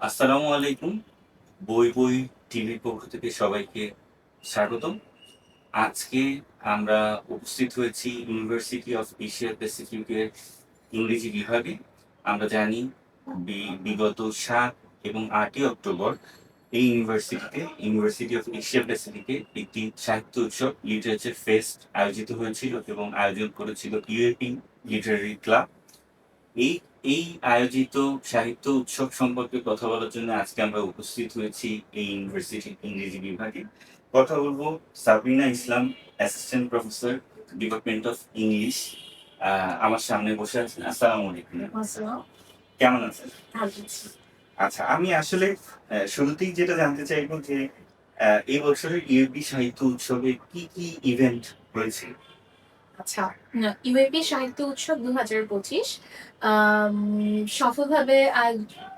আসসালামু আলাইকুম, বই বই টিভির পক্ষ থেকে সবাইকে স্বাগতম। আজকে আমরা উপস্থিত হয়েছি ইউনিভার্সিটি অফ এশিয়া প্যাসিফিকের ইংরেজি বিভাগে। আমরা জানি বিগত সাত এবং আটই অক্টোবর এই ইউনিভার্সিটিতে ইউনিভার্সিটি অফ এশিয়া প্যাসিফিকে একটি সাহিত্য উৎসব লিটারেচার ফেস্ট আয়োজিত হয়েছিল এবং আয়োজন করেছিল ইউএপি লিটারারি ক্লাব এই এই আয়োজিত সাহিত্য উৎসব সম্পর্কে কথা বলার জন্য আজকে আমরা উপস্থিত হয়েছি এই ইউনিভার্সিটির ইংরেজি বিভাগে। কথা বলব Sabina Islam assistant professor department of English আমার সামনে বসে আছেন। আসসালামু আলাইকুম। কেমন আছেন? আচ্ছা আমি আসলে শুরুতেই যেটা জানতে চাইব যে আহ, এই বছরের ইউপি সাহিত্য উৎসবে কি কি ইভেন্ট হয়েছে? আচ্ছা। ইউএপি সাহিত্য উৎসব দু হাজার পঁচিশ সফলভাবে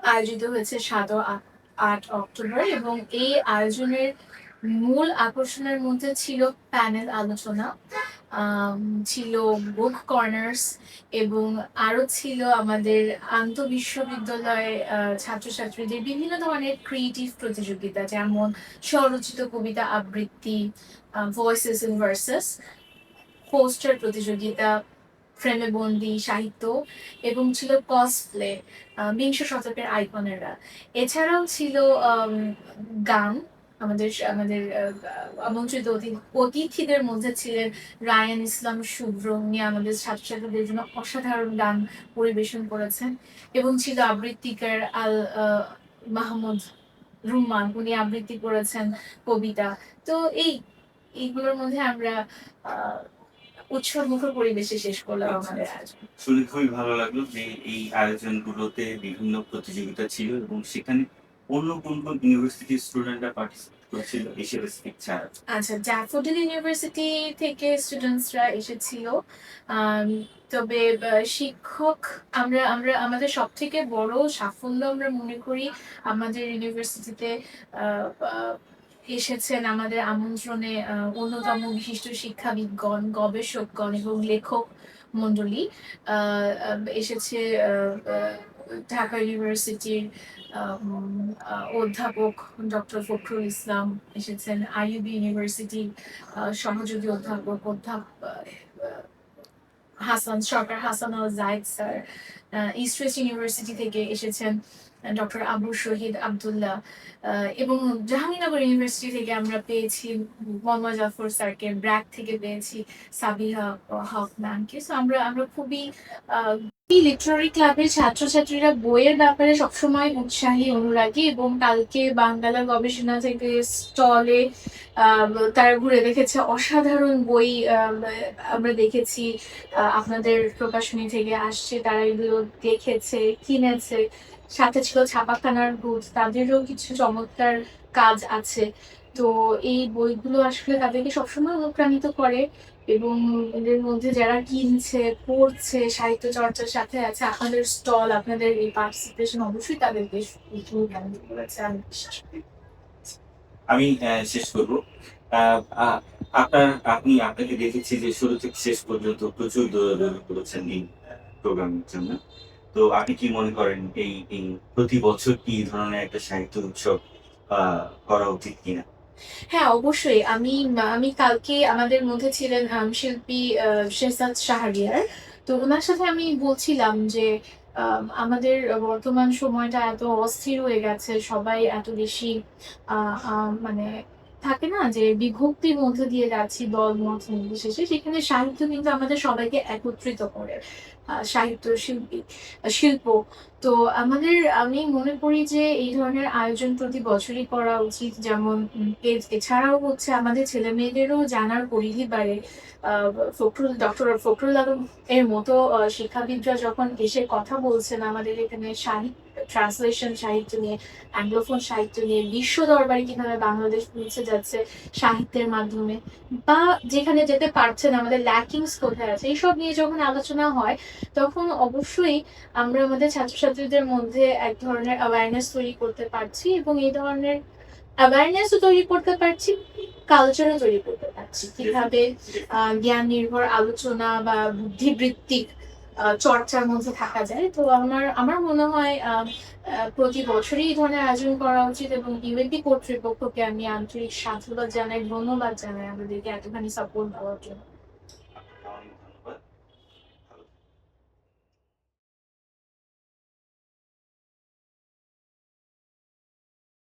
আয়োজিত হয়েছে সাত আট- অক্টোবর এবং এই আয়োজনের মূল আকর্ষণের মধ্যে ছিল প্যানেল আলোচনা ছিল বুক কর্নার্স এবং আরও ছিল আমাদের আন্ত বিশ্ববিদ্যালয়ে আহ, ছাত্রছাত্রীদের বিভিন্ন ধরনের ক্রিয়েটিভ প্রতিযোগিতা যেমন স্বরচিত কবিতা আবৃত্তি ভয়েসেস ইন ভার্সেস পোস্টার প্রতিযোগিতা ফ্রেমে বন্দি সাহিত্য এবং ছিল কসপ্লে বিংশ শতকের আইকনেরা এছাড়াও ছিল গান। আমাদের আমাদের আমন্ত্রিত অতি- অতিথিদের মধ্যে ছিলেন রায়ান ইসলাম শুভ্র। উনি আমাদের ছাত্রছাত্রীদের জন্য অসাধারণ গান পরিবেশন করেছেন। এবং ছিল আবৃত্তিকার আল মাহমুদ রুমান উনি আবৃত্তি করেছেন কবিতা। তো এই এইগুলোর মধ্যে আমরা আহ, উৎসব মুখর পরিবেশে শেষ করলাম আমাদের আয়োজন। শুনে খুবই ভালো লাগল যে এই আয়োজনগুলোতে বিভিন্ন প্রতিযোগিতা ছিল এবং সেখানে অন্য কোন কোন ইউনিভার্সিটির স্টুডেন্টরা পার্টিসিপেট করেছিল এশিয়া প্যাসিফিক ছাড়া। আচ্ছা ড্যাফোডিল ইউনিভার্সিটি থেকে স্টুডেন্টসরা এসেছিল। তবে শিক্ষক আমরা আমরা আমাদের সব থেকে বড় সাফল্য আমরা মনে করি আমাদের ইউনিভার্সিটিতে এসেছেন আমাদের আমন্ত্রণে অন্যতম বিশিষ্ট শিক্ষাবিদগণ, গবেষকগণ এবং লেখক মন্ডলী এসেছে ঢাকা ইউনিভার্সিটির অধ্যাপক ডক্টর ফখরুল ইসলাম এসেছেন, আইইউবি ইউনিভার্সিটির সহযোগী অধ্যাপক অধ্যাপক Hasan, Sarkar Hasan Al Zayed sir East West University থেকে এসেছেন। ডক্টর আবু শহীদ আবদুল্লাহ এবং জাহাঙ্গীরনগর ইউনিভার্সিটি থেকে আমরা পেয়েছি মোহাম্মদ জাফর স্যারকে, ব্র্যাক থেকে পেয়েছি সাবিহা হক ম্যামকে সো আমরা আমরা খুবই লিটারারি ক্লাবের ছাত্রছাত্রীরা বইয়ের ব্যাপারে সবসময় উৎসাহী অনুরাগী এবং কালকে বাংলা গবেষণা থেকে স্টলে তারা ঘুরে দেখেছে অসাধারণ বই আম, আমরা দেখেছি আপনাদের প্রকাশনী থেকে আসছে তারা এগুলো দেখেছে কিনেছে। সাথে ছিল ছাপাখানার বুথ তাদেরও কিছু চমৎকার কাজ আছে। তো এই বইগুলো আসলে তাদেরকে সবসময় অনুপ্রাণিত করে। এবং এদের মধ্যে যারা কিনছে পড়ছে সাহিত্য চর্চার সাথে আছে, আপনাদের স্টল আপনাদের এই পার্টিসিপেশন অবশ্যই তাদেরকে আমি শেষ করব। আপনার, আপনি, আপনাকে দেখেছি যে শুরু থেকে শেষ পর্যন্ত প্রচুর দৌড়াদৌড়ি করেছেন এই প্রোগ্রামের জন্য। তো আপনি কি মনে করেন এই প্রতি বছর কি ধরনের একটা সাহিত্য উৎসব করা উচিত কিনা? হ্যাঁ অবশ্যই। আমি আমি কালকে আমাদের মধ্যে ছিলেন শিল্পী শেহজাদ শাহরিয়ার। তো ওনার সাথে আমি বলছিলাম যে আম, আমাদের বর্তমান সময়টা এত অস্থির হয়ে গেছে সবাই এত বেশি মানে থাকে না যে বিভক্তির মধ্যে দিয়ে যাচ্ছি দল মত নির্বিশেষে সেখানে সাহিত্য কিন্তু আমাদের সবাইকে একত্রিত করে। আহ, সাহিত্য শিল্পী শিল্প। তো আমাদের, আমি মনে করি যে এই ধরনের আয়োজন প্রতি বছরই করা উচিত। যেমন এছাড়াও হচ্ছে আমাদের ছেলে মেয়েদেরও জানার পরিধি বাড়ে। ফখরুল, ডক্টর ফখরুল আলম এর মতো শিক্ষাবিদরা যখন এসে কথা বলছেন আমাদের এখানে সাহিত্য, ট্রান্সলেশন সাহিত্য নিয়ে অ্যাংলোফোন সাহিত্য নিয়ে, বিশ্ব দরবারে কীভাবে বাংলাদেশ পৌঁছে যাচ্ছে সাহিত্যের মাধ্যমে, বা যেখানে যেতে পারছেন, আমাদের ল্যাকিংস কোথায় আছে এইসব নিয়ে যখন আলোচনা হয়, তখন অবশ্যই আমরা আমাদের ছাত্রছাত্রীদের মধ্যে এক ধরনের অ্যাওয়ারনেস তৈরি করতে পারছি এবং এই ধরনের অ্যাওয়ারনেসও তৈরি করতে পারছি কালচারও তৈরি করতে পারছি। কীভাবে জ্ঞান নির্ভর আলোচনা বা বুদ্ধিবৃত্তিক চর্চার মধ্যে থাকা যায়, তো আমার আমার মনে হয় প্রতি বছরই এই ধরনের আয়োজন করা উচিত এবং ইউএনপি কর্তৃপক্ষকে আমি আন্তরিক সাধুবাদ জানাই, ধন্যবাদ জানাই আমাদেরকে এতখানি সাপোর্ট দেওয়ার জন্য।